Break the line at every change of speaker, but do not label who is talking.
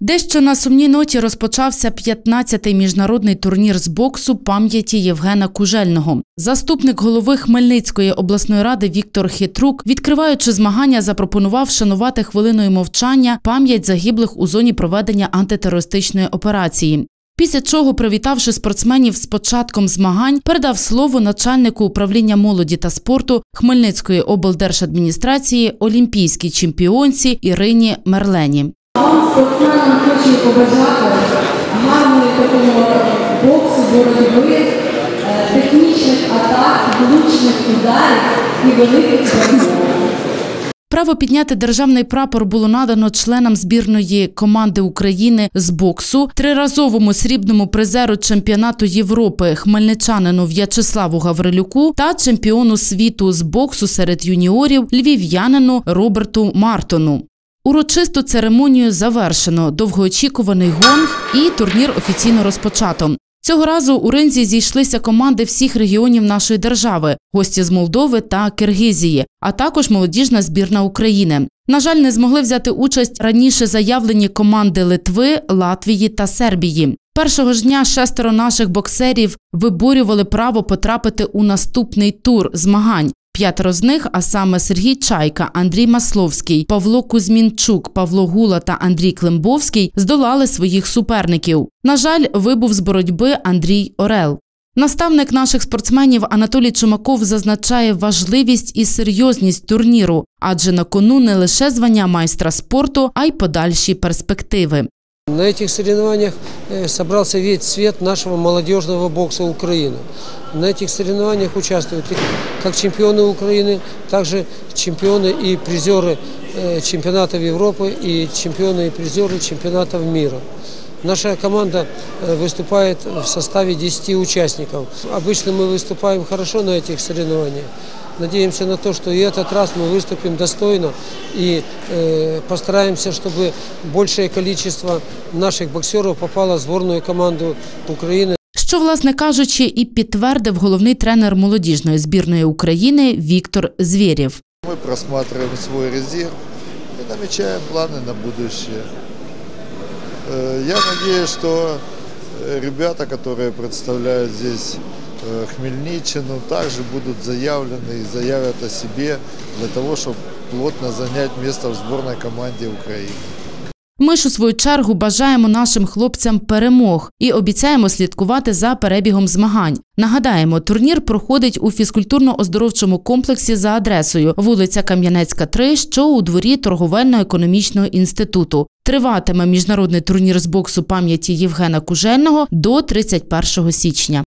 Дещо на сумній ноті розпочався 15-й міжнародний турнір з боксу пам'яті Євгена Кужельного. Заступник голови Хмельницької обласної ради Віктор Хитрук, відкриваючи змагання, запропонував шанувати хвилиною мовчання пам'ять загиблих у зоні проведення антитерористичної операції. Після чого, привітавши спортсменів з початком змагань, передав слово начальнику управління молоді та спорту Хмельницької облдержадміністрації олімпійській чемпіонці Ірині Мерлені.
Спортсменам хочу побажати гарної такого боксу, боротьби, е, технічних атак, влучних ударів і великих перемог.
Право підняти державний прапор було надано членам збірної команди України з боксу, триразовому срібному призеру чемпіонату Європи хмельничанину В'ячеславу Гаврилюку та чемпіону світу з боксу серед юніорів львів'янину Роберту Мартону. Урочисту церемонію завершено. Довгоочікуваний гонг і турнір офіційно розпочато. Цього разу у ринзі зійшлися команди всіх регіонів нашої держави, гості з Молдови та Киргизії, а також молодіжна збірна України. На жаль, не змогли взяти участь раніше заявлені команди Литви, Латвії та Сербії. Першого ж дня шестеро наших боксерів виборювали право потрапити у наступний тур змагань. П'ятеро з них, а саме Сергій Чайка, Андрій Масловський, Павло Кузьмінчук, Павло Гула та Андрій Климбовський, здолали своїх суперників. На жаль, вибув з боротьби Андрій Орел. Наставник наших спортсменів Анатолій Чумаков зазначає важливість і серйозність турніру, адже на кону не лише звання майстра спорту, а й подальші перспективи.
На этих соревнованиях э, собрался весь свет нашего молодежного бокса Украины. На этих соревнованиях участвуют как чемпионы Украины, также чемпионы и призеры э, чемпионатов Европы и чемпионы и призеры чемпионатов мира. Наша команда э, выступает в составе 10 участников. Обычно мы выступаем хорошо на этих соревнованиях. Надеемся на то, что и этот раз мы выступим достойно и э, постараемся, чтобы большее количество наших боксеров попало в сборную команду Украины
Що, власне кажучи, і підтвердив головний тренер молодіжної збірної України Віктор Звєрєв.
Мы просматриваем свой резерв и намечаем планы на будущее. Э, Я надеюсь, что э, ребята, которые представляют здесь э, Хмельниччину, также будут заявлены и заявят о себе для того, чтобы плотно занять место в сборной команде Украины.
Ми ж у свою чергу бажаємо нашим хлопцям перемог і обіцяємо слідкувати за перебігом змагань. Нагадаємо, турнір проходить у фізкультурно-оздоровчому комплексі за адресою вулиця Кам'янецька, 3, що у дворі торговельно-економічного інституту. Триватиме міжнародний турнір з боксу пам'яті Євгена Кужельного до 31 січня.